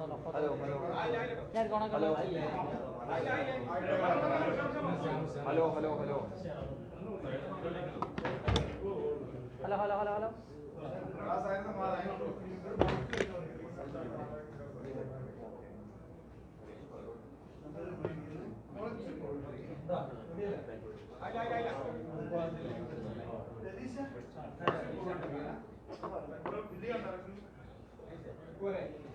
Hello hello ഞാൻ കോണക്ക hello hello hello hello hello hello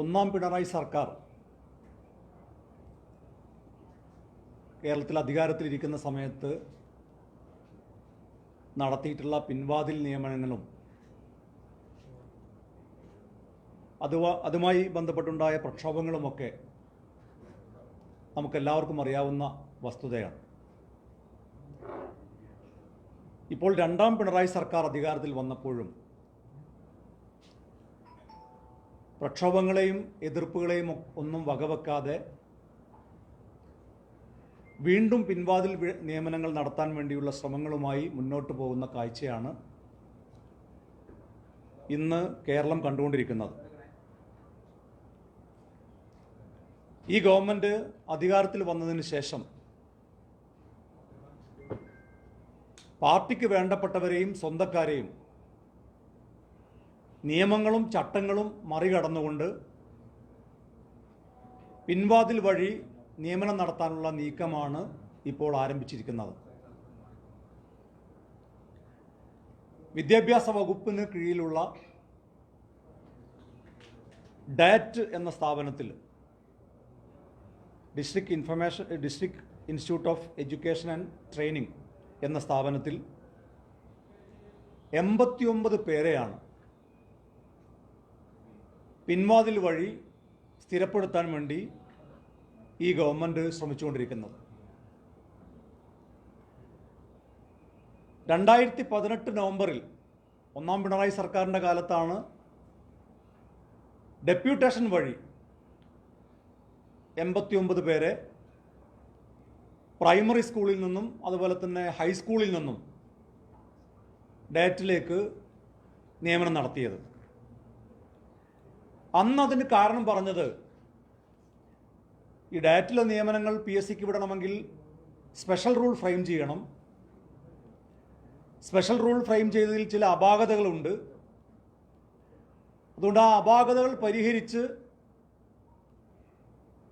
ഒന്നാം പിണറായി സർക്കാർ കേരളത്തിൽ അധികാരത്തിലിരിക്കുന്ന സമയത്ത് നടത്തിയിട്ടുള്ള പിൻവാതിൽ നിയമനങ്ങളും അതുവ അതുമായി ബന്ധപ്പെട്ടുണ്ടായ പ്രക്ഷോഭങ്ങളുമൊക്കെ നമുക്കെല്ലാവർക്കും അറിയാവുന്ന വസ്തുതയാണ്. ഇപ്പോൾ രണ്ടാം പിണറായി സർക്കാർ അധികാരത്തിൽ വന്നപ്പോഴും പ്രക്ഷോഭങ്ങളെയും എതിർപ്പുകളെയും ഒന്നും വകവെക്കാതെ വീണ്ടും പിൻവാതിൽ നിയമനങ്ങൾ നടത്താൻ വേണ്ടിയുള്ള ശ്രമങ്ങളുമായി മുന്നോട്ട് പോകുന്ന കാഴ്ചയാണ് ഇന്ന് കേരളം കണ്ടുകൊണ്ടിരിക്കുന്നത്. ഈ ഗവൺമെന്റ് അധികാരത്തിൽ വന്നതിന് ശേഷം പാർട്ടിക്ക് വേണ്ടപ്പെട്ടവരെയും സ്വന്തക്കാരെയും നിയമങ്ങളും ചട്ടങ്ങളും മറികടന്നുകൊണ്ട് പിൻവാതിൽ വഴി നിയമനം നടത്താനുള്ള നീക്കമാണ് ഇപ്പോൾ ആരംഭിച്ചിരിക്കുന്നത്. വിദ്യാഭ്യാസ വകുപ്പിന് കീഴിലുള്ള ഡയറ്റ് എന്ന സ്ഥാപനത്തിൽ district information district institute of education and training എന്ന സ്ഥാപനത്തിൽ എൺപത്തിയൊമ്പത് പേരെയാണ് പിൻവാതിൽ വഴി സ്ഥിരപ്പെടുത്താൻ വേണ്ടി ഈ ഗവൺമെന്റ് ശ്രമിച്ചുകൊണ്ടിരിക്കുന്നത്. രണ്ടായിരത്തി പതിനെട്ട് നവംബറിൽ ഒന്നാം പിണറായി സർക്കാരിന്റെ കാലത്താണ് ഡെപ്യൂട്ടേഷൻ വഴി എൺപത്തിയൊമ്പത് പേരെ പ്രൈമറി സ്കൂളിൽ നിന്നും അതുപോലെ തന്നെ ഹൈസ്കൂളിൽ നിന്നും ഡയറ്റിലേക്ക് നിയമനം നടത്തിയത്. അന്ന് അതിന് കാരണം പറഞ്ഞത് ഈ ഡയറ്റിലെ നിയമനങ്ങൾ പി എസ് സിക്ക് വിടണമെങ്കിൽ സ്പെഷ്യൽ റൂൾ ഫ്രെയിം ചെയ്യണം. സ്പെഷ്യൽ റൂൾ ഫ്രെയിം ചെയ്തതിൽ ചില അപാകതകളുണ്ട്. അതുകൊണ്ട് ആ അപാകതകൾ പരിഹരിച്ച്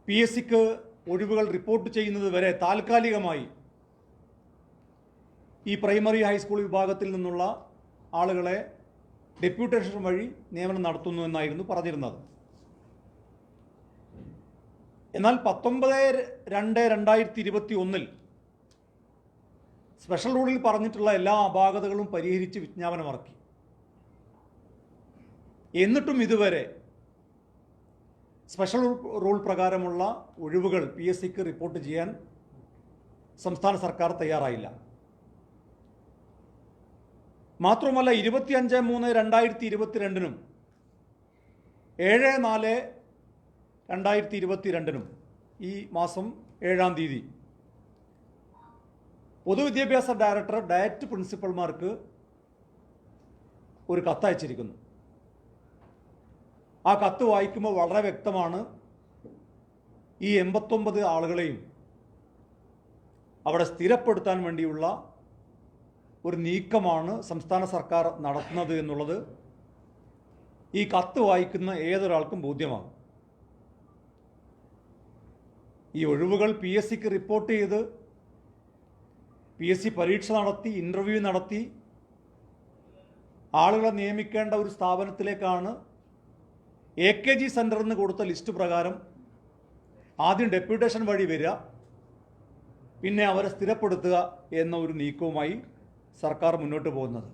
പി എസ് സിക്ക് ഒഴിവുകൾ റിപ്പോർട്ട് ചെയ്യുന്നത് വരെ താൽക്കാലികമായി ഈ പ്രൈമറി ഹൈസ്കൂൾ വിഭാഗത്തിൽ നിന്നുള്ള ആളുകളെ ഡെപ്യൂട്ടേഷൻ വഴി നിയമനം നടത്തുന്നു എന്നായിരുന്നു പറഞ്ഞിരുന്നത്. എന്നാൽ പത്തൊമ്പത് രണ്ട് രണ്ടായിരത്തി ഇരുപത്തി ഒന്നിൽ സ്പെഷ്യൽ റൂളിൽ പറഞ്ഞിട്ടുള്ള എല്ലാ അപാകതകളും പരിഹരിച്ച് വിജ്ഞാപനമിറക്കി. എന്നിട്ടും ഇതുവരെ സ്പെഷ്യൽ റൂൾ പ്രകാരമുള്ള ഒഴിവുകൾ പി എസ് സിക്ക് റിപ്പോർട്ട് ചെയ്യാൻ സംസ്ഥാന സർക്കാർ തയ്യാറായില്ല. മാത്രമല്ല ഇരുപത്തിയഞ്ച് മൂന്ന് രണ്ടായിരത്തി ഇരുപത്തിരണ്ടിനും ഏഴ് നാല് രണ്ടായിരത്തി ഇരുപത്തിരണ്ടിനും ഈ മാസം ഏഴാം തീയതി. പൊതുവിദ്യാഭ്യാസ ഡയറക്ടർ ഡയറ്റ് പ്രിൻസിപ്പൽമാർക്ക് ഒരു കത്തയച്ചിരിക്കുന്നു ആ കത്ത് വായിക്കുമ്പോൾ വളരെ വ്യക്തമാണ് ഈ എൺപത്തൊമ്പത് ആളുകളെയും അവിടെ സ്ഥിരപ്പെടുത്താൻ വേണ്ടിയുള്ള ഒരു നീക്കമാണ് സംസ്ഥാന സർക്കാർ നടത്തുന്നത് എന്നുള്ളത് ഈ കത്ത് വായിക്കുന്ന ഏതൊരാൾക്കും ബോധ്യമാകും. ഈ ഒഴിവുകൾ പി എസ് സിക്ക് റിപ്പോർട്ട് ചെയ്ത് പി എസ് സി പരീക്ഷ നടത്തി ഇന്റർവ്യൂ നടത്തി ആളുകളെ നിയമിക്കേണ്ട ഒരു സ്ഥാപനത്തിലേക്കാണ് എ കെ ജി സെന്ററിൽ നിന്ന് കൊടുത്ത ലിസ്റ്റ് പ്രകാരം ആദ്യം ഡെപ്യൂട്ടേഷൻ വഴി വരിക പിന്നെ അവരെ സ്ഥിരപ്പെടുത്തുക എന്ന ഒരു നീക്കവുമായി സർക്കാർ മുന്നോട്ട് പോകുന്നത്.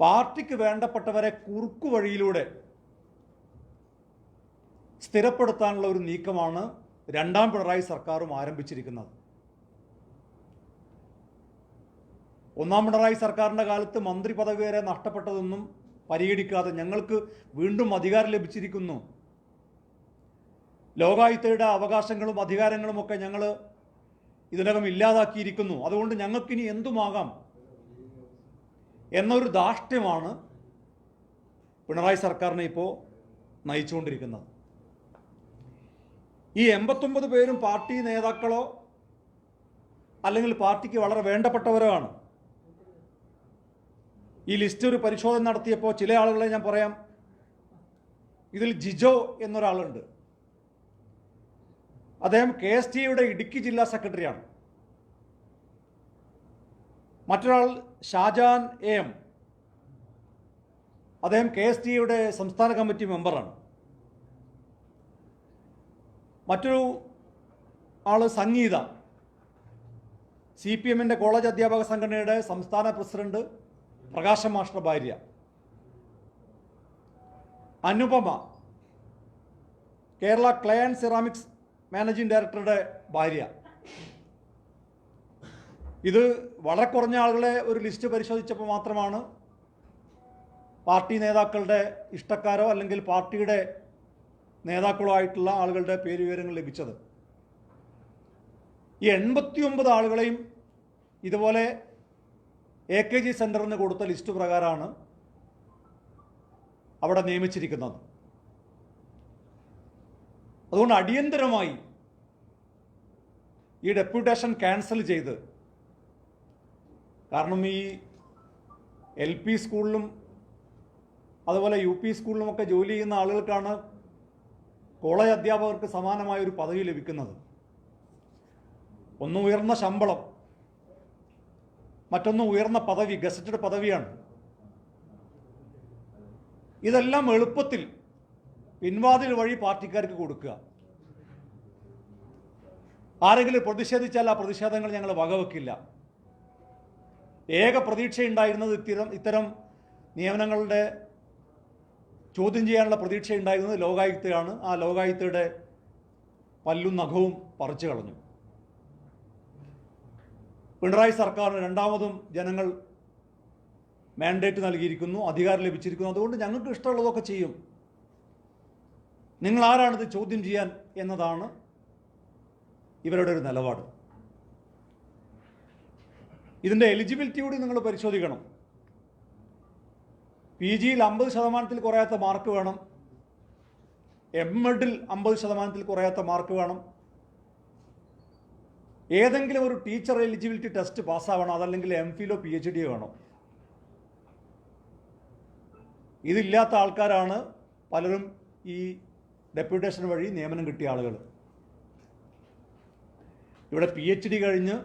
പാർട്ടിക്ക് വേണ്ടപ്പെട്ടവരെ കുറുക്കു വഴിയിലൂടെ സ്ഥിരപ്പെടുത്താനുള്ള ഒരു നീക്കമാണ് രണ്ടാം പിണറായി സർക്കാരും ആരംഭിച്ചിരിക്കുന്നത്. ഒന്നാം പിണറായി സർക്കാരിന്റെ കാലത്ത് മന്ത്രി പദവി വരെ നഷ്ടപ്പെട്ടതൊന്നും പരിഗണിക്കാതെ ഞങ്ങൾക്ക് വീണ്ടും അധികാരം ലഭിച്ചിരിക്കുന്നു. ലോകായുക്തയുടെ അവകാശങ്ങളും അധികാരങ്ങളും ഒക്കെ ഞങ്ങൾ ഇതിനകം ഇല്ലാതാക്കിയിരിക്കുന്നു. അതുകൊണ്ട് ഞങ്ങൾക്കിനി എന്തുമാകാം? എന്നൊരു ധാർഷ്ട്യമാണ് പിണറായി സർക്കാരിനെ ഇപ്പോൾ നയിച്ചുകൊണ്ടിരിക്കുന്നത്. ഈ എൺപത്തൊമ്പത് പേരും പാർട്ടി നേതാക്കളോ അല്ലെങ്കിൽ പാർട്ടിക്ക് വളരെ വേണ്ടപ്പെട്ടവരോ ആണ്. ഈ ലിസ്റ്റ് ഒരു പരിശോധന നടത്തിയപ്പോൾ ചില ആളുകളെ ഞാൻ പറയാം. ഇതിൽ ജിജോ എന്നൊരാളുണ്ട്. അദ്ദേഹം കെ എസ് ടിയുടെ ഇടുക്കി ജില്ലാ സെക്രട്ടറിയാണ്. മറ്റൊരാൾ ഷാജാൻ എ. എം അദ്ദേഹം കെ എസ് ടിയുടെ സംസ്ഥാന കമ്മിറ്റി മെമ്പറാണ്. മറ്റൊരു ആൾ സംഗീത. സി പി എമ്മിന്റെ കോളേജ് അധ്യാപക സംഘടനയുടെ സംസ്ഥാന പ്രസിഡന്റ് പ്രകാശം മാസ്റ്റർ ഭാര്യ. അനുപമ. കേരള ക്ലയൻ സിറാമിക്സ് മാനേജിംഗ് ഡയറക്ടറുടെ ഭാര്യ. ഇത് വളരെ കുറഞ്ഞ ആളുകളെ ഒരു ലിസ്റ്റ് പരിശോധിച്ചപ്പോൾ മാത്രമാണ് പാർട്ടി നേതാക്കളുടെ ഇഷ്ടക്കാരോ അല്ലെങ്കിൽ പാർട്ടിയുടെ നേതാക്കളോ ആയിട്ടുള്ള ആളുകളുടെ പേര് വിവരങ്ങൾ ലഭിച്ചത്. ഈ എൺപത്തി ഒമ്പത് ആളുകളെയും ഇതുപോലെ എ കെ ജി സെന്ററിന് കൊടുത്ത ലിസ്റ്റ് പ്രകാരമാണ് അവിടെ നിയമിച്ചിരിക്കുന്നത്. അതുകൊണ്ട് അടിയന്തരമായി ഈ ഡെപ്യൂട്ടേഷൻ ക്യാൻസൽ ചെയ്ത്. കാരണം ഈ എൽ പി സ്കൂളിലും അതുപോലെ യു പി സ്കൂളിലുമൊക്കെ ജോലി ചെയ്യുന്ന ആളുകൾക്കാണ് കോളേജ് അധ്യാപകർക്ക് സമാനമായ ഒരു പദവി ലഭിക്കുന്നത്. ഒന്ന് ഉയർന്ന ശമ്പളം മറ്റൊന്ന് ഉയർന്ന പദവി ഗസറ്റഡ് പദവിയാണ്. ഇതെല്ലാം എളുപ്പത്തിൽ പിൻവാതിൽ വഴി പാർട്ടിക്കാർക്ക് കൊടുക്കുക. ആരെങ്കിലും പ്രതിഷേധിച്ചാൽ ആ പ്രതിഷേധങ്ങൾ ഞങ്ങൾ വകവെക്കില്ല. ഏക പ്രതീക്ഷയുണ്ടായിരുന്നത് ഇത്തരം ഇത്തരം നിയമനങ്ങളുടെ ചോദ്യം ചെയ്യാനുള്ള പ്രതീക്ഷയുണ്ടായിരുന്നത് ലോകായുക്തയാണ്. ആ ലോകായുക്തയുടെ പല്ലും നഖവും പറിച്ചു കളഞ്ഞു. പിണറായി സർക്കാരിന് രണ്ടാമതും ജനങ്ങൾ മാൻഡേറ്റ് നൽകിയിരിക്കുന്നു അധികാരം ലഭിച്ചിരിക്കുന്നു. അതുകൊണ്ട് ഞങ്ങൾക്ക് ഇഷ്ടമുള്ളതൊക്കെ ചെയ്യും. നിങ്ങൾ ആരാണിത് ചോദ്യം ചെയ്യാൻ എന്നതാണ് ഇവരുടെ ഒരു നിലപാട്. ഇതിന്റെ എലിജിബിലിറ്റി കൂടി നിങ്ങൾ പരിശോധിക്കണം. പി ജിയിൽ അമ്പത് ശതമാനത്തിൽ കുറയാത്ത മാർക്ക് വേണം. എം എഡിൽ അമ്പത് ശതമാനത്തിൽ കുറയാത്ത മാർക്ക് വേണം. ഏതെങ്കിലും ഒരു ടീച്ചർ എലിജിബിലിറ്റി ടെസ്റ്റ് പാസ്സാവണം. അതല്ലെങ്കിൽ എം ഫിലോ പി എച്ച് ഡിയോ വേണം. ഇതില്ലാത്ത ആൾക്കാരാണ് പലരും ഈ ഡെപ്യൂട്ടേഷൻ വഴി നിയമനം കിട്ടിയ ആളുകൾ ഇവിടെ പി എച്ച് ഡി കഴിഞ്ഞ്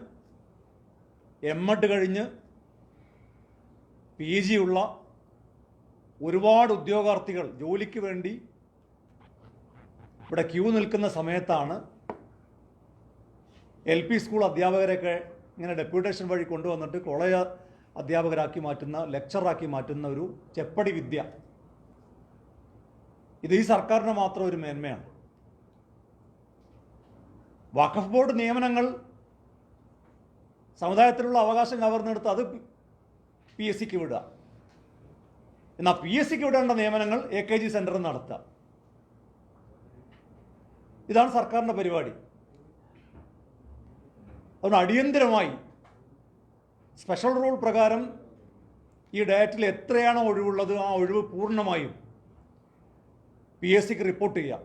എം എഡ് കഴിഞ്ഞ് പി ജി ഉള്ള ഒരുപാട് ഉദ്യോഗാർത്ഥികൾ ജോലിക്ക് വേണ്ടി ഇവിടെ ക്യൂ നിൽക്കുന്ന സമയത്താണ് എൽ പി സ്കൂൾ അധ്യാപകരെയൊക്കെ ഇങ്ങനെ ഡെപ്യൂട്ടേഷൻ വഴി കൊണ്ടുവന്നിട്ട് കോളേജ് അധ്യാപകരാക്കി മാറ്റുന്ന ലെക്ചറാക്കി മാറ്റുന്ന ഒരു ചെപ്പടി വിദ്യ. ഇത് ഈ സർക്കാരിന് മാത്രം ഒരു മേന്മയാണ്. വഖഫ് ബോർഡ് നിയമനങ്ങൾ സമുദായത്തിലുള്ള അവകാശം കവർന്നെടുത്ത് അത് പി എസ് സിക്ക് വിടുക. എന്നാൽ പി എസ് സിക്ക് വിടേണ്ട നിയമനങ്ങൾ എ കെ ജി സെന്ററിൽ നടത്തുക. ഇതാണ് സർക്കാരിന്റെ പരിപാടി. അതുകൊണ്ട് അടിയന്തിരമായി സ്പെഷ്യൽ റൂൾ പ്രകാരം ഈ ഡയറ്റിൽ എത്രയാണോ ഒഴിവുള്ളത് ആ ഒഴിവ് പൂർണമായും പി എസ് സിക്ക് റിപ്പോർട്ട് ചെയ്യാം.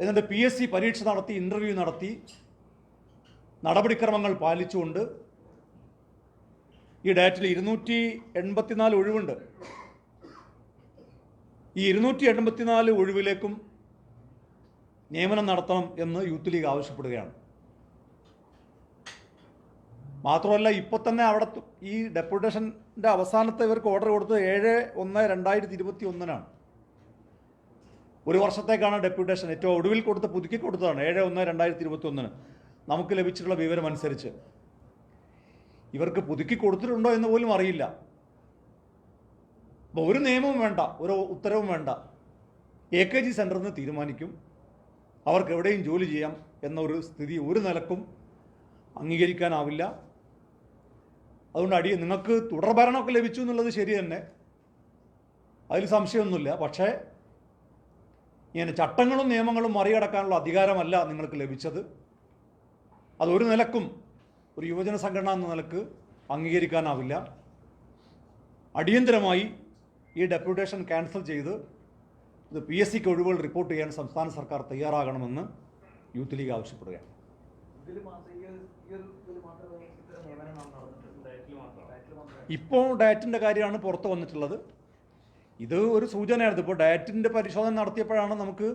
എന്നിട്ട് പി എസ് സി പരീക്ഷ നടത്തി ഇന്റർവ്യൂ നടത്തി നടപടിക്രമങ്ങൾ പാലിച്ചുകൊണ്ട് ഈ ഡാറ്റിൽ ഇരുന്നൂറ്റി എൺപത്തിനാല് ഒഴിവുണ്ട്. ഈ ഇരുന്നൂറ്റി എൺപത്തിനാല് ഒഴിവിലേക്കും നിയമനം നടത്തണം എന്ന് യൂത്ത് ലീഗ് ആവശ്യപ്പെടുകയാണ്. മാത്രമല്ല ഇപ്പോൾ തന്നെ അവിടെ ഈ ഡെപ്യൂട്ടേഷന്റെ അവസാനത്തെ ഇവർക്ക് ഓർഡർ കൊടുത്തത് ഏഴ് ഒന്ന് രണ്ടായിരത്തി ഇരുപത്തി ഒന്നിനാണ് ഒരു വർഷത്തേക്കാണ് ഡെപ്യൂട്ടേഷൻ ഏറ്റവും ഒടുവിൽ കൊടുത്ത് പുതുക്കി കൊടുത്തതാണ്. ഏഴ് ഒന്ന് രണ്ടായിരത്തി ഇരുപത്തി ഒന്നിന് നമുക്ക് ലഭിച്ചിട്ടുള്ള വിവരം അനുസരിച്ച്. ഇവർക്ക് പുതുക്കി കൊടുത്തിട്ടുണ്ടോ എന്ന് പോലും അറിയില്ല. അപ്പോൾ ഒരു നിയമവും വേണ്ട ഒരു ഉത്തരവും വേണ്ട. എ കെ ജി സെന്ററിൽ നിന്ന് തീരുമാനിക്കും. അവർക്ക് എവിടെയും ജോലി ചെയ്യാം എന്നൊരു സ്ഥിതി ഒരു നിലക്കും അംഗീകരിക്കാനാവില്ല. അതുകൊണ്ട് അടി നിങ്ങൾക്ക് തുടർഭരണമൊക്കെ ലഭിച്ചു എന്നുള്ളത് ശരി തന്നെ. അതിൽ സംശയമൊന്നുമില്ല. പക്ഷേ ഇങ്ങനെ ചട്ടങ്ങളും നിയമങ്ങളും മറികടക്കാനുള്ള അധികാരമല്ല നിങ്ങൾക്ക് ലഭിച്ചത്. അതൊരു നിലക്കും ഒരു യുവജന സംഘടന എന്ന നിലയ്ക്ക് അംഗീകരിക്കാനാവില്ല. അടിയന്തരമായി ഈ ഡെപ്യൂട്ടേഷൻ ക്യാൻസൽ ചെയ്ത് ഇത് പി എസ് സിക്ക് ഒഴിവുകൾ റിപ്പോർട്ട് ചെയ്യാൻ സംസ്ഥാന സർക്കാർ തയ്യാറാകണമെന്ന് യൂത്ത് ലീഗ് ആവശ്യപ്പെടുകയാണ്. ഇപ്പോൾ ഡയറ്റിന്റെ കാര്യമാണ് പുറത്ത് വന്നിട്ടുള്ളത്. ഇത് ഒരു സൂചനയായിരുന്നു. ഇപ്പോൾ ഡയറ്റിന്റെ പരിശോധന നടത്തിയപ്പോഴാണ് നമുക്ക്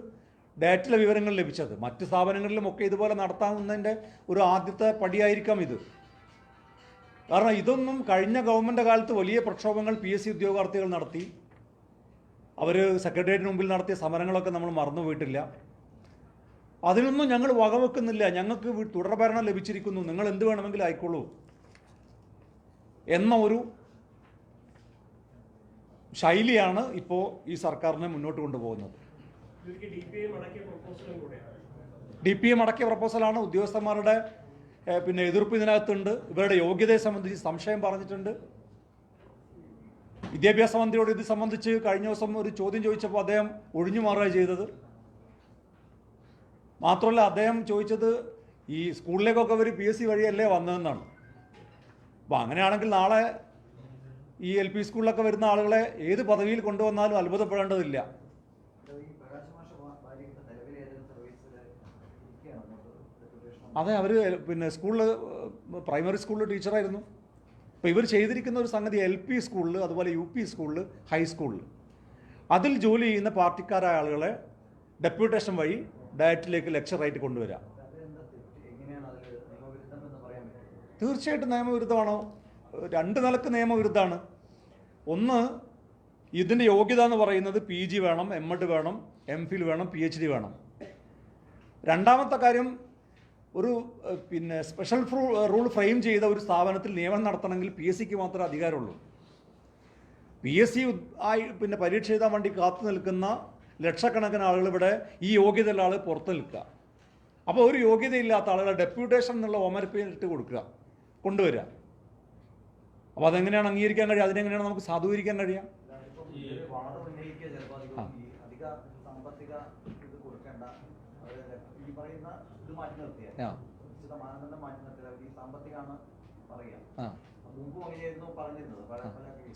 ഡയറ്റിലെ വിവരങ്ങൾ ലഭിച്ചത്. മറ്റ് സ്ഥാപനങ്ങളിലുമൊക്കെ ഇതുപോലെ നടത്താവുന്നതിന്റെ ഒരു ആദ്യത്തെ പടിയായിരിക്കാം ഇത്. കാരണം ഇതൊന്നും കഴിഞ്ഞ ഗവൺമെന്റ് കാലത്ത് വലിയ പ്രക്ഷോഭങ്ങൾ പി എസ് സി ഉദ്യോഗാർത്ഥികൾ നടത്തി. അവർ സെക്രട്ടേറിയറ്റിന് മുമ്പിൽ നടത്തിയ സമരങ്ങളൊക്കെ നമ്മൾ മറന്നുപോയിട്ടില്ല അതിനൊന്നും ഞങ്ങൾ വകവെക്കുന്നില്ല. ഞങ്ങൾക്ക് തുടർഭരണം ലഭിച്ചിരിക്കുന്നു. നിങ്ങൾ എന്ത് വേണമെങ്കിലും ആയിക്കോളൂ. എന്ന ഒരു ശൈലിയാണ് ഇപ്പോൾ ഈ സർക്കാരിനെ മുന്നോട്ട് കൊണ്ടുപോകുന്നത്. ഡി പി എം അടക്കിയ പ്രപ്പോസലാണ് ഉദ്യോഗസ്ഥന്മാരുടെ പിന്നെ എതിർപ്പ് ഇതിനകത്തുണ്ട്. ഇവരുടെ യോഗ്യതയെ സംബന്ധിച്ച് സംശയം പറഞ്ഞിട്ടുണ്ട്. വിദ്യാഭ്യാസ മന്ത്രിയോട് ഇത് സംബന്ധിച്ച് കഴിഞ്ഞ ദിവസം ഒരു ചോദ്യം ചോദിച്ചപ്പോൾ അദ്ദേഹം ഒഴിഞ്ഞു മാറുക ചെയ്തത്. മാത്രമല്ല അദ്ദേഹം ചോദിച്ചത് ഈ സ്കൂളിലേക്കൊക്കെ അവർ പി എസ് സി വഴിയല്ലേ വന്നതെന്നാണ്. അപ്പോൾ അങ്ങനെയാണെങ്കിൽ നാളെ ഈ എൽ പി സ്കൂളിലൊക്കെ വരുന്ന ആളുകളെ ഏത് പദവിയിൽ കൊണ്ടുവന്നാലും അത്ഭുതപ്പെടേണ്ടതില്ല. അതെ അവർ പിന്നെ സ്കൂളിൽ പ്രൈമറി സ്കൂളിൽ ടീച്ചറായിരുന്നു. അപ്പോൾ ഇവർ ചെയ്തിരിക്കുന്ന ഒരു സംഗതി എൽ പി സ്കൂളിൽ അതുപോലെ യു പി സ്കൂളിൽ ഹൈസ്കൂളിൽ അതിൽ ജോലി ചെയ്യുന്ന പാർട്ടിക്കാരായ ആളുകളെ ഡെപ്യൂട്ടേഷൻ വഴി ഡയറ്റിലേക്ക് ലെക്ചറായിട്ട് കൊണ്ടുവരാം. തീർച്ചയായിട്ടും നിയമവിരുദ്ധമാണോ? രണ്ട് നിലയ്ക്ക് നിയമവിരുദ്ധമാണ് ഒന്ന് ഇതിന്റെ യോഗ്യത എന്ന് പറയുന്നത് പി ജി വേണം എം എഡ് വേണം എം ഫിൽ വേണം പി എച്ച് ഡി വേണം. രണ്ടാമത്തെ കാര്യം ഒരു പിന്നെ സ്പെഷ്യൽ റൂൾ ഫ്രെയിം ചെയ്ത ഒരു സ്ഥാപനത്തിൽ നിയമനം നടത്തണമെങ്കിൽ പി എസ് സിക്ക് മാത്രമേ അധികാരമുള്ളൂ. പി എസ് സി ആയി പിന്നെ പരീക്ഷ എഴുതാൻ വേണ്ടി കാത്തു നിൽക്കുന്ന ലക്ഷക്കണക്കിന് ആളുകൾ ഇവിടെ ഈ യോഗ്യതയുള്ള ആൾ പുറത്ത് നിൽക്കുക. അപ്പോൾ ഒരു യോഗ്യതയില്ലാത്ത ആളുകളെ ഡെപ്യൂട്ടേഷൻ എന്നുള്ള ഓമരപ്പേരിട്ട് കൊടുക്കുക കൊണ്ടുവരിക. അപ്പോൾ അതെങ്ങനെയാണ് അംഗീകരിക്കാൻ കഴിയുക? അതിനെങ്ങനെയാണ് നമുക്ക് സാധൂകരിക്കാൻ കഴിയുക?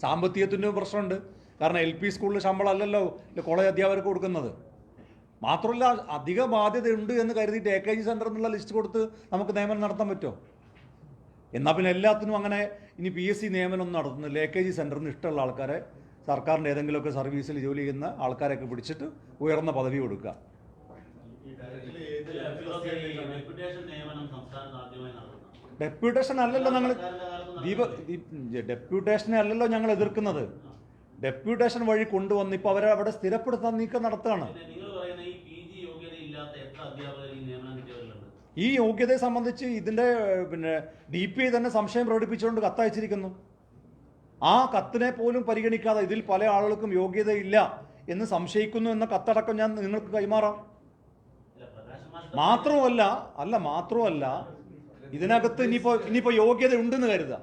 സാമ്പത്തികത്തിന്റെ സാമ്പത്തികത്തിന്റെ പ്രശ്നമുണ്ട്. കാരണം എൽ പി സ്കൂളിൽ ശമ്പളം അല്ലല്ലോ കോളേജ് അധ്യാപകർക്ക് കൊടുക്കുന്നത്. മാത്രമല്ല അധിക ബാധ്യതയുണ്ട് എന്ന് കരുതിയിട്ട് എ കെ ജി സെന്റർ എന്നുള്ള ലിസ്റ്റ് കൊടുത്ത് നമുക്ക് നിയമനം നടത്താൻ പറ്റുമോ? എന്നാൽ പിന്നെ എല്ലാത്തിനും അങ്ങനെ ഇനി പി എസ് സി നിയമനം നടത്തുന്നില്ല എ കെ ജി സെന്ററിന് ഇഷ്ടമുള്ള ആൾക്കാരെ സർക്കാരിന്റെ ഏതെങ്കിലുമൊക്കെ സർവീസിൽ ജോലി ചെയ്യുന്ന ആൾക്കാരെയൊക്കെ പിടിച്ചിട്ട് ഉയർന്ന പദവി കൊടുക്കുക. ഡെപ്യൂട്ടേഷൻ നിയമനം സംസ്ഥാനത്ത് ആദ്യമായി നടത്തുന്നത്. ഡെപ്യൂട്ടേഷൻ അല്ലല്ലോ ഞങ്ങൾ ദീപ ഡെപ്യൂട്ടേഷനെ അല്ലല്ലോ ഞങ്ങൾ എതിർക്കുന്നത്. ഡെപ്യൂട്ടേഷൻ വഴി കൊണ്ടുവന്ന് ഇപ്പോൾ അവരെ അവിടെ സ്ഥിരപ്പെടുത്താൻ നീക്കം നടത്തുകയാണ് പിന്നെ നിങ്ങൾ പറയുന്ന ഈ പി ജി യോഗ്യത ഇല്ലാത്ത എത്ര അധ്യാപകർ ഈ നിയമനം കിട്ടിയവരിലുണ്ട് ഈ യോഗ്യതയെ സംബന്ധിച്ച് ഇതിന്റെ പിന്നെ ഡി പി തന്നെ സംശയം പ്രകടിപ്പിച്ചുകൊണ്ട് കത്തയച്ചിരിക്കുന്നു ആ കത്തിനെ പോലും പരിഗണിക്കാതെ ഇതിൽ പല ആളുകൾക്കും യോഗ്യതയില്ല എന്ന് സംശയിക്കുന്നു എന്ന കത്തടക്കം ഞാൻ നിങ്ങൾക്ക് കൈമാറാം. മാത്രമല്ല അല്ല മാത്രമല്ല ഇതിനകത്ത് ഇനിയിപ്പോൾ ഇനിയിപ്പോൾ യോഗ്യത ഉണ്ടെന്ന് കരുതുക.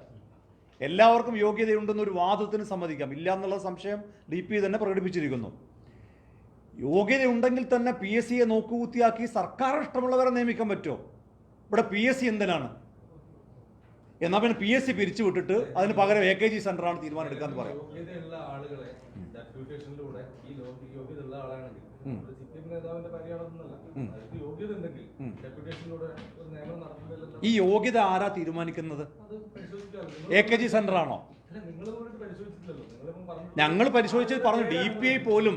എല്ലാവർക്കും യോഗ്യതയുണ്ടെന്നൊരു വാദത്തിന് സമ്മതിക്കാം. ഇല്ല എന്നുള്ള സംശയം ഡി പി തന്നെ പ്രകടിപ്പിച്ചിരിക്കുന്നു. യോഗ്യത ഉണ്ടെങ്കിൽ തന്നെ പി എസ് സിയെ നോക്കുകുത്തിയാക്കി സർക്കാർ ഇഷ്ടമുള്ളവരെ നിയമിക്കാൻ പറ്റുമോ? ഇവിടെ പി എസ് സി എന്തിനാണ്? എന്നാൽ പിന്നെ പി എസ് സി പിരിച്ചു വിട്ടിട്ട് അതിന് പകരം എ കെ ജി സെന്ററാണ് തീരുമാനം എടുക്കാന്ന് പറയാം. ഈ യോഗ്യത ആരാ തീരുമാനിക്കുന്നത്? എ കെ ജി സെന്ററാണോ ഞങ്ങൾ പരിശോധിച്ച് പറഞ്ഞു ഡി പി ഐ പോലും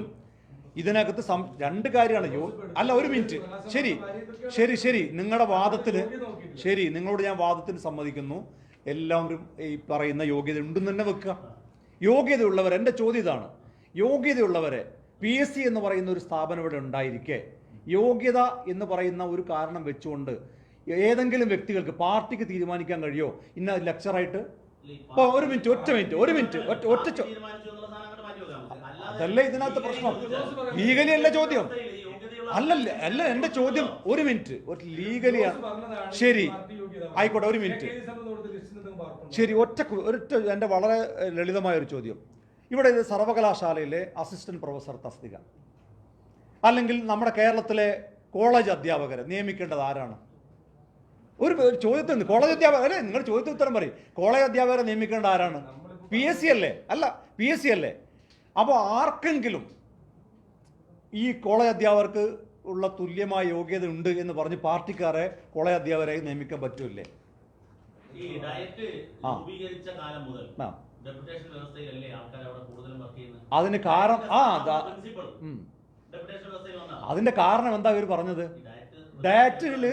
ഇതിനകത്ത് സം രണ്ട് കാര്യമാണ്. യോ അല്ല ഒരു മിനിറ്റ്. ശരി ശരി ശരി. നിങ്ങളുടെ വാദത്തിന് ശരി നിങ്ങളോട് ഞാൻ വാദത്തിന് സമ്മതിക്കുന്നു. എല്ലാവരും ഈ പറയുന്ന യോഗ്യത ഉണ്ടെന്ന് തന്നെ വെക്കുക. യോഗ്യതയുള്ളവർ എന്റെ ചോദ്യം ഇതാണ്. യോഗ്യതയുള്ളവരെ പി എസ് സി എന്ന് പറയുന്ന ഒരു സ്ഥാപനം ഇവിടെ ഉണ്ടായിരിക്കെ. യോഗ്യത എന്ന് പറയുന്ന ഒരു കാരണം വെച്ചുകൊണ്ട് ഏതെങ്കിലും വ്യക്തികൾക്ക് പാർട്ടിക്ക് തീരുമാനിക്കാൻ കഴിയോ? ഇന്ന ലെക്ചറായിട്ട് ഒരു മിനിറ്റ് ഒറ്റ മിനിറ്റ് ഒരു മിനിറ്റ് ഒറ്റ അതല്ല ഇതിനകത്ത് പ്രശ്നം? ലീഗലി അല്ല ചോദ്യം. അല്ലല്ല അല്ല എന്റെ ചോദ്യം ഒരു മിനിറ്റ്. ഒരു ലീഗലി ശരി ആയിക്കോട്ടെ ഒരു മിനിറ്റ്. ശരി ഒറ്റ ഒറ്റ എന്റെ വളരെ ലളിതമായ ഒരു ചോദ്യം. ഇവിടെ ഇത് സർവകലാശാലയിലെ അസിസ്റ്റന്റ് പ്രൊഫസർ തസ്തിക. അല്ലെങ്കിൽ നമ്മുടെ കേരളത്തിലെ കോളേജ് അധ്യാപകരെ നിയമിക്കേണ്ടത് ആരാണ്? ഒരു ചോദ്യത്തിൽ കോളേജ് അധ്യാപകർ അല്ലേ നിങ്ങൾ ചോദ്യത്തിന് ഉത്തരം പറയും. കോളേജ് അധ്യാപകരെ നിയമിക്കേണ്ട ആരാണ്? പി എസ് സി അല്ലേ? അല്ല പി എസ് സി അല്ലേ? അപ്പോൾ ആർക്കെങ്കിലും ഈ കോളേജ് അധ്യാപകർക്ക് ഉള്ള തുല്യമായ യോഗ്യത ഉണ്ട് എന്ന് പറഞ്ഞ് പാർട്ടിക്കാരെ കോളേജ് അധ്യാപകരെ നിയമിക്കാൻ ചെയ്യുന്നത്? അതിന് കാരണം ആ അതിന്റെ കാരണം എന്താ ഇവർ പറഞ്ഞത്? ഡയറ്റിൽ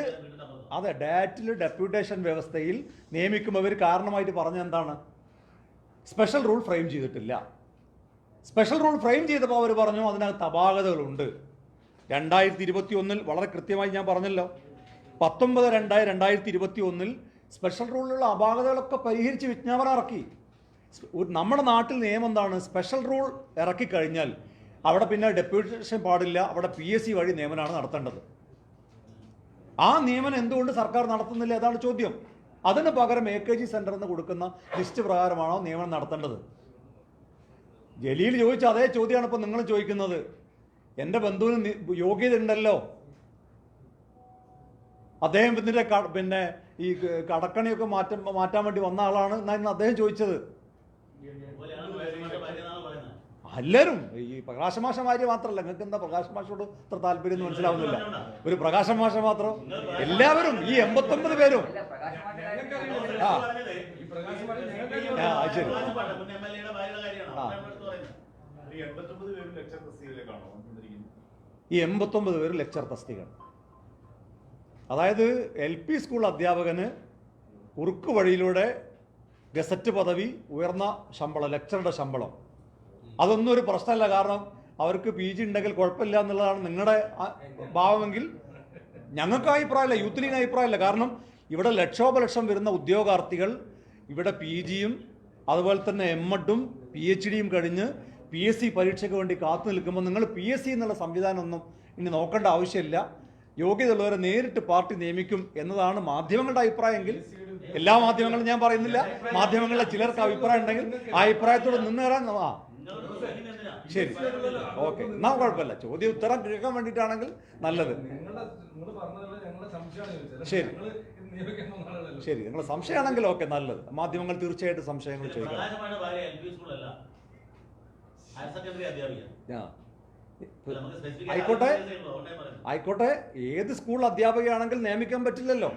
അതെ ഡയറ്റിൽ ഡെപ്യൂട്ടേഷൻ വ്യവസ്ഥയിൽ നിയമിക്കുമ്പോൾ ഇവർ കാരണമായിട്ട് പറഞ്ഞ എന്താണ്? സ്പെഷ്യൽ റൂൾ ഫ്രെയിം ചെയ്തിട്ടില്ല. സ്പെഷ്യൽ റൂൾ ഫ്രെയിം ചെയ്തപ്പോൾ അവർ പറഞ്ഞു അതിനകത്ത് അപാകതകളുണ്ട്. രണ്ടായിരത്തി ഇരുപത്തി ഒന്നിൽ വളരെ കൃത്യമായി ഞാൻ പറഞ്ഞല്ലോ. പത്തൊമ്പത് രണ്ടായി രണ്ടായിരത്തി ഇരുപത്തി ഒന്നിൽ സ്പെഷ്യൽ റൂളിലുള്ള അപാകതകളൊക്കെ പരിഹരിച്ച് വിജ്ഞാപനം ഇറക്കി. നമ്മുടെ നാട്ടിൽ നിയമം എന്താണ്? സ്പെഷ്യൽ റൂൾ ഇറക്കി കഴിഞ്ഞാൽ അവിടെ പിന്നെ ഡെപ്യൂട്ടേഷൻ പാടില്ല അവിടെ പി എസ് സി വഴി നിയമനമാണ് നടത്തേണ്ടത്. ആ നിയമനം എന്തുകൊണ്ട് സർക്കാർ നടത്തുന്നില്ല? അതാണ് ചോദ്യം. അതിന് പകരം എ കെ ജി സെന്ററിൽ നിന്ന് കൊടുക്കുന്ന ലിസ്റ്റ് പ്രകാരമാണോ നിയമനം നടത്തേണ്ടത്? ജലീൽ ചോദിച്ച അതേ ചോദ്യമാണ് ഇപ്പോൾ നിങ്ങൾ ചോദിക്കുന്നത്. എന്റെ ബന്ധുവിന് യോഗ്യത ഉണ്ടല്ലോ അദ്ദേഹം ഇതിന്റെ പിന്നെ ഈ കടക്കണിയൊക്കെ മാറ്റം മാറ്റാൻ വേണ്ടി വന്ന ആളാണ് എന്നായിരുന്നു അദ്ദേഹം ചോദിച്ചത് അതുപോലെയാണ് പ്രകാശമാന്റെ ഭാര്യ എന്നാണ് പറയുന്നത് എല്ലാവരും ഈ പ്രകാശമാഷ ഭാര്യ മാത്രമല്ല നിങ്ങൾക്ക് എന്താ പ്രകാശമാഷോട് ഇത്ര താല്പര്യം എന്ന് മനസ്സിലാവുന്നില്ല. ഒരു പ്രകാശമാഷ മാത്രം. എല്ലാവരും ഈ എൺപത്തൊമ്പത് പേരും. ആ. ശരി. ഈ എൺപത്തൊമ്പത് പേര് ലെക്ചർ തസ്തികയാണ് അതായത് എൽ പി സ്കൂൾ അധ്യാപകന് കുറുക്ക് വഴിയിലൂടെ ഗസറ്റ് പദവി ഉയർന്ന ശമ്പളം ലെക്ചറുടെ ശമ്പളം. അതൊന്നും ഒരു പ്രശ്നമല്ല. കാരണം അവർക്ക് പി ജി ഉണ്ടെങ്കിൽ കുഴപ്പമില്ല എന്നുള്ളതാണ് നിങ്ങളുടെ ഭാവമെങ്കിൽ ഞങ്ങൾക്ക് അഭിപ്രായമില്ല യൂത്ത് ലീഗ് അഭിപ്രായമില്ല. കാരണം ഇവിടെ ലക്ഷോപലക്ഷം വരുന്ന ഉദ്യോഗാർത്ഥികൾ ഇവിടെ പി ജിയും അതുപോലെ തന്നെ എം എഡും പി എച്ച് ഡിയും കഴിഞ്ഞ് പി എസ് സി പരീക്ഷയ്ക്ക് വേണ്ടി കാത്തു നിൽക്കുമ്പോൾ നിങ്ങൾ പി എസ് സി എന്നുള്ള സംവിധാനമൊന്നും ഇനി നോക്കേണ്ട ആവശ്യമില്ല. യോഗ്യത ഉള്ളവരെ നേരിട്ട് പാർട്ടി നിയമിക്കും എന്നതാണ് മാധ്യമങ്ങളുടെ അഭിപ്രായമെങ്കിൽ എല്ലാ മാധ്യമങ്ങളും ഞാൻ പറയുന്നില്ല. മാധ്യമങ്ങളിലെ ചിലർക്ക് അഭിപ്രായം ഉണ്ടെങ്കിൽ ആ അഭിപ്രായത്തോട് നിന്നേറാൻ ആ? ശരി. ഓക്കെ. എന്നാ കുഴപ്പമില്ല. ചോദ്യ ഉത്തരം കേൾക്കാൻ വേണ്ടിയിട്ടാണെങ്കിൽ നല്ലത്. ശരി. ശരി. നിങ്ങൾ സംശയമാണെങ്കിൽ ഓക്കെ നല്ലത്. മാധ്യമങ്ങൾ തീർച്ചയായിട്ടും സംശയങ്ങൾ ചോദിക്കണം ആയിക്കോട്ടെ. ആയിക്കോട്ടെ. ഏത് സ്കൂൾ അധ്യാപകയാണെങ്കിൽ നിയമിക്കാൻ പറ്റില്ലല്ലോ?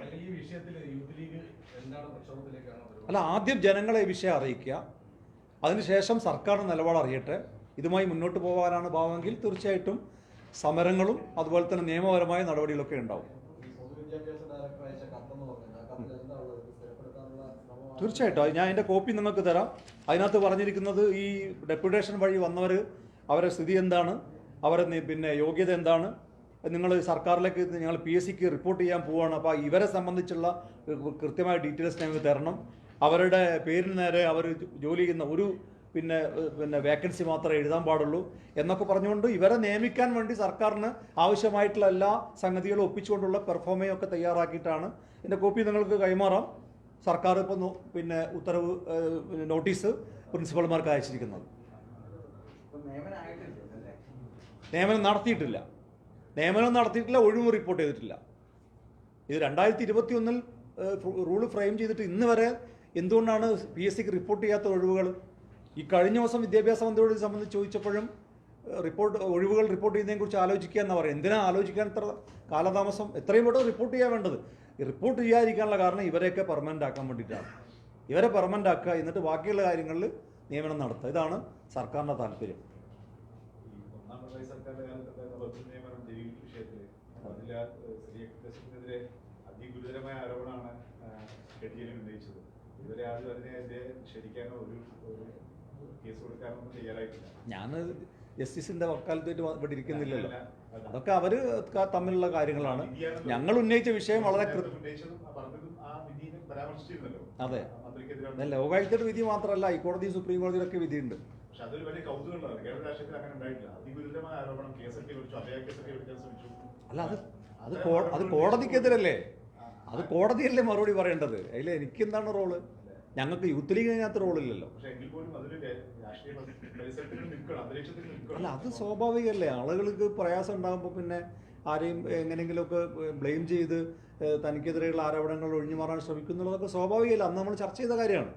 അല്ല ആദ്യം ജനങ്ങളെ ഈ വിഷയം അറിയിക്കുക. അതിനുശേഷം സർക്കാരിന്റെ നിലപാട് അറിയട്ടെ. ഇതുമായി മുന്നോട്ട് പോകാനാണ് ഭാവമെങ്കിൽ തീർച്ചയായിട്ടും സമരങ്ങളും അതുപോലെ തന്നെ നിയമപരമായ നടപടികളൊക്കെ ഉണ്ടാവും. തീർച്ചയായിട്ടും. ഞാൻ എന്റെ കോപ്പി നിങ്ങൾക്ക് തരാം. അതിനകത്ത് പറഞ്ഞിരിക്കുന്നത് ഈ ഡെപ്യൂട്ടേഷൻ വഴി വന്നവർ അവരുടെ സ്ഥിതി എന്താണ്? അവരുടെ പിന്നെ യോഗ്യത എന്താണ്? നിങ്ങൾ സർക്കാരിലേക്ക് ഞങ്ങൾ പി എസ് സിക്ക് റിപ്പോർട്ട് ചെയ്യാൻ പോവുകയാണ് അപ്പോൾ ഇവരെ സംബന്ധിച്ചുള്ള കൃത്യമായ ഡീറ്റെയിൽസ് ഞങ്ങൾക്ക് തരണം. അവരുടെ പേരിന് നേരെ അവർ ജോലി ചെയ്യുന്ന ഒരു പിന്നെ പിന്നെ വേക്കൻസി മാത്രമേ എഴുതാൻ പാടുള്ളൂ എന്നൊക്കെ പറഞ്ഞുകൊണ്ട് ഇവരെ നിയമിക്കാൻ വേണ്ടി സർക്കാരിന് ആവശ്യമായിട്ടുള്ള എല്ലാ സംഗതികളും ഒപ്പിച്ചുകൊണ്ടുള്ള പെർഫോമയും ഒക്കെ തയ്യാറാക്കിയിട്ടാണ്. എന്റെ കോപ്പി നിങ്ങൾക്ക് കൈമാറാം. സർക്കാർ ഇപ്പോൾ പിന്നെ ഉത്തരവ് നോട്ടീസ് പ്രിൻസിപ്പൽമാർക്ക് അയച്ചിരിക്കുന്നത്. ഇപ്പൊ നിയമനം നടത്തിയിട്ടില്ല. നിയമനം നടത്തിയിട്ടില്ല ഒഴിവ് റിപ്പോർട്ട് ചെയ്തിട്ടില്ല. ഇത് രണ്ടായിരത്തി ഇരുപത്തി ഒന്നിൽ റൂൾ ഫ്രെയിം ചെയ്തിട്ട് ഇന്ന് വരെ എന്തുകൊണ്ടാണ് പി എസ് സിക്ക് റിപ്പോർട്ട് ചെയ്യാത്ത ഒഴിവുകൾ? ഈ കഴിഞ്ഞ ദിവസം വിദ്യാഭ്യാസ മന്ത്രിയോട് ഇത് സംബന്ധിച്ച് ചോദിച്ചപ്പോഴും റിപ്പോർട്ട് ഒഴിവുകൾ റിപ്പോർട്ട് ചെയ്യുന്നതിനെ കുറിച്ച് ആലോചിക്കുക എന്നാ പറയും എന്തിനാ ആലോചിക്കാൻ ഇത്ര കാലതാമസം? എത്രയും പെട്ടെന്ന് റിപ്പോർട്ട് ചെയ്യാൻ വേണ്ടത്. റിപ്പോർട്ട് ചെയ്യാതിരിക്കാനുള്ള കാരണം ഇവരെയൊക്കെ പെർമനന്റ് ആക്കാൻ വേണ്ടിയിട്ടാണ്. ഇവരെ പെർമനന്റ് ആക്കുക എന്നിട്ട് ബാക്കിയുള്ള കാര്യങ്ങളിൽ നിയമനം നടത്തുക. ഇതാണ് സർക്കാരിന്റെ താല്പര്യം. ആരോപണമാണ് അതിനെ എതിരെ ഒരു ഞാൻ ജസ്റ്റിസിന്റെ വക്കാലത്തായിട്ട് ഇവിടെ ഇരിക്കുന്നില്ലല്ലോ. അതൊക്കെ അവർ തമ്മിലുള്ള കാര്യങ്ങളാണ്. ഞങ്ങൾ ഉന്നയിച്ച വിഷയം വളരെ അതെ. അല്ല, ലോകായുക്തയുടെ വിധി മാത്രമല്ല ഹൈക്കോടതി സുപ്രീം കോടതിയിലൊക്കെ വിധിയുണ്ട്. അല്ല അത് അത് കോടതിക്കെതിരല്ലേ? അത് കോടതിയല്ലേ മറുപടി പറയേണ്ടത്? അതിൽ എനിക്കെന്താണ് റോൾ? ഞങ്ങൾക്ക് യൂത്ത് റോളില്ലല്ലോ. പരിസരത്തിൽ നിൽക്കണം അന്തരീക്ഷത്തിൽ അല്ല അത് സ്വാഭാവികമല്ലേ? ആളുകൾക്ക് പ്രയാസം ഉണ്ടാകുമ്പോൾ പിന്നെ ആരെയും എങ്ങനെയെങ്കിലുമൊക്കെ ബ്ലെയിം ചെയ്ത് തനിക്കെതിരെയുള്ള ആരോപണങ്ങൾ ഒഴിഞ്ഞു മാറാൻ ശ്രമിക്കുന്നുള്ളതൊക്കെ സ്വാഭാവികമല്ല? അന്ന് നമ്മൾ ചർച്ച ചെയ്ത കാര്യമാണ്.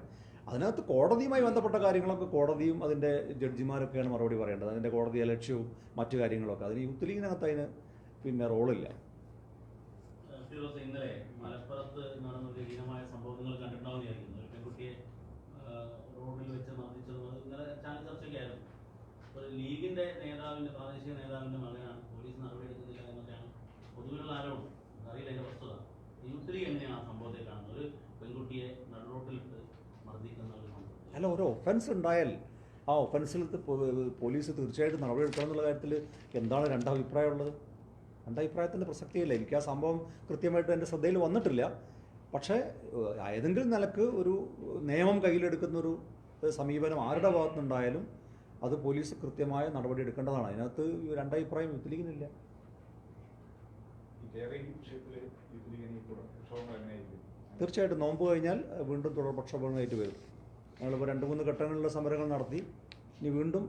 അതിനകത്ത് കോടതിയുമായി ബന്ധപ്പെട്ട കാര്യങ്ങളൊക്കെ കോടതിയും അതിന്റെ ജഡ്ജിമാരൊക്കെയാണ് മറുപടി പറയേണ്ടത്. അതിന്റെ കോടതി അലക്ഷ്യവും മറ്റു കാര്യങ്ങളൊക്കെ. അതിന് യൂത്ത് ലീഗിനകത്ത് അതിന് പിന്നെ റോളില്ല. ഇന്നലെ മലപ്പുറത്ത് നടന്ന ഒരു ഹീനമായ സംഭവം നിങ്ങൾ പെൺകുട്ടിയെ ആ, റോഡിൽ വെച്ച് മർദ്ദിച്ചത് അത് ഇന്നലെ ചാനൽ ചർച്ചയ്ക്കായിരുന്നു ഒരു ലീഗിന്റെ നേതാവിന്റെ പ്രാദേശിക നേതാവിന്റെ മകനാണ് പോലീസ് നടപടിയെടുക്കുന്നില്ല എന്നൊക്കെയാണ് പൊതുവിലുള്ള ആരോപണം. അറിയില്ല അതിന്റെ വസ്തുത. യൂത്ത് ലീഗ് എങ്ങനെയാണ് ആ സംഭവത്തെ കാണുന്നത്? ഒരു പെൺകുട്ടിയെ നടുറോട്ടിലിട്ട് മർദ്ദിക്കുന്ന ഒരു സംഭവം. അല്ല ഒരു ഒഫൻസ് ഉണ്ടായാൽ ആ ഒഫൻസിൽ പോലീസ് തീർച്ചയായിട്ടും നടപടിയെടുക്കാമെന്നുള്ള കാര്യത്തിൽ എന്താണ് രണ്ടഭിപ്രായമുള്ളത് രണ്ടഭിപ്രായത്തിന്റെ പ്രസക്തിയില്ല. എനിക്ക് ആ സംഭവം കൃത്യമായിട്ട് എന്റെ ശ്രദ്ധയിൽ വന്നിട്ടില്ല. പക്ഷേ ഏതെങ്കിലും നിലയ്ക്ക് ഒരു നിയമം കയ്യിലെടുക്കുന്ന ഒരു സമീപനം ആരുടെ ഭാഗത്തുനിന്നുണ്ടായാലും അത് പോലീസ് കൃത്യമായ നടപടി എടുക്കേണ്ടതാണ്. അതിനകത്ത് രണ്ടഭിപ്രായം എങ്ങനെയായിരിക്കും തീർച്ചയായിട്ടും. നോമ്പ് കഴിഞ്ഞാൽ വീണ്ടും തുടർ പ്രക്ഷോഭങ്ങളായിട്ട് വരും. ഞങ്ങളിപ്പോൾ രണ്ട് മൂന്ന് ഘട്ടങ്ങളിലുള്ള സമരങ്ങൾ നടത്തി. ഇനി വീണ്ടും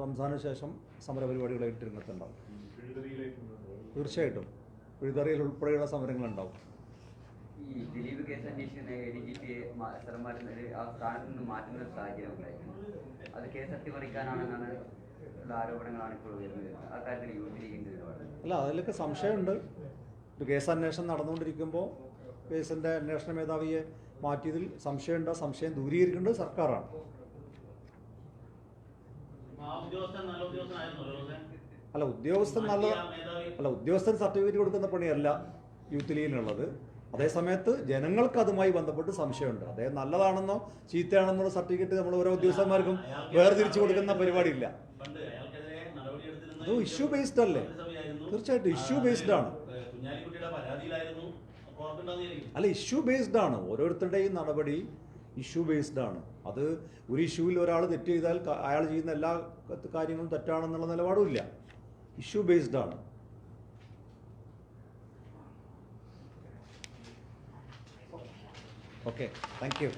റംസാനു ശേഷം സമരപരിപാടികളായിട്ട് രംഗത്തുണ്ടാവും. തീർച്ചയായിട്ടും. എഴുതറിയൽ ഉൾപ്പെടെയുള്ള സമരങ്ങളുണ്ടാവും. ഈ ദിലീപ് കേസ് അന്വേഷിക്കുന്ന എ ഡി ജി സ്ഥലം മാറ്റുന്നത് ആ സ്ഥാനത്ത് നിന്ന് മാറ്റുന്ന ഒരു സാഹചര്യം ഉണ്ടായിരുന്നു. അത് കേസ് അട്ടിമറിക്കാനാണെന്നാണ് ആരോപണങ്ങളാണ് ഇപ്പോൾ വരുന്നത് ആ കാര്യത്തിൽ യൂത്ത് ലീഗിന്റെ അല്ല അതിലൊക്കെ സംശയമുണ്ട്. ഒരു കേസ് അന്വേഷണം നടന്നുകൊണ്ടിരിക്കുമ്പോൾ കേസിന്റെ അന്വേഷണ മേധാവിയെ മാറ്റിയതിൽ സംശയമുണ്ട്. ആ സംശയം ദൂരീകരിക്കേണ്ടത് സർക്കാരാണ്. അല്ല ഉദ്യോഗസ്ഥൻ? നല്ല അല്ല ഉദ്യോഗസ്ഥൻ സർട്ടിഫിക്കറ്റ് കൊടുക്കുന്ന പണിയല്ല യൂത്ത് ലീഗിനുള്ളത്. അതേസമയത്ത് ജനങ്ങൾക്ക് അതുമായി ബന്ധപ്പെട്ട് സംശയമുണ്ട്. അദ്ദേഹം നല്ലതാണെന്നോ ചീത്തയാണെന്നുള്ള സർട്ടിഫിക്കറ്റ് നമ്മൾ ഓരോ ഉദ്യോഗസ്ഥന്മാർക്കും വേർതിരിച്ചു കൊടുക്കുന്ന പരിപാടിയില്ല. അത് ഇഷ്യൂ ബേസ്ഡ് അല്ലേ? തീർച്ചയായിട്ടും ഇഷ്യൂ ബേസ്ഡ് ആണ്. അല്ല ഇഷ്യൂ ബേസ്ഡ് ആണ്. ഓരോരുത്തരുടെയും നടപടി ഇഷ്യൂ ബേസ്ഡ് ആണ്. അത് ഒരു ഇഷ്യൂവിൽ ഒരാൾ തെറ്റ് ചെയ്താൽ അയാൾ ചെയ്യുന്ന എല്ലാ കാര്യങ്ങളും തെറ്റാണെന്നുള്ള നിലപാടും ഇല്ല. ഇഷ്യൂ ബേസ്ഡ് ആണ്. Okay thank you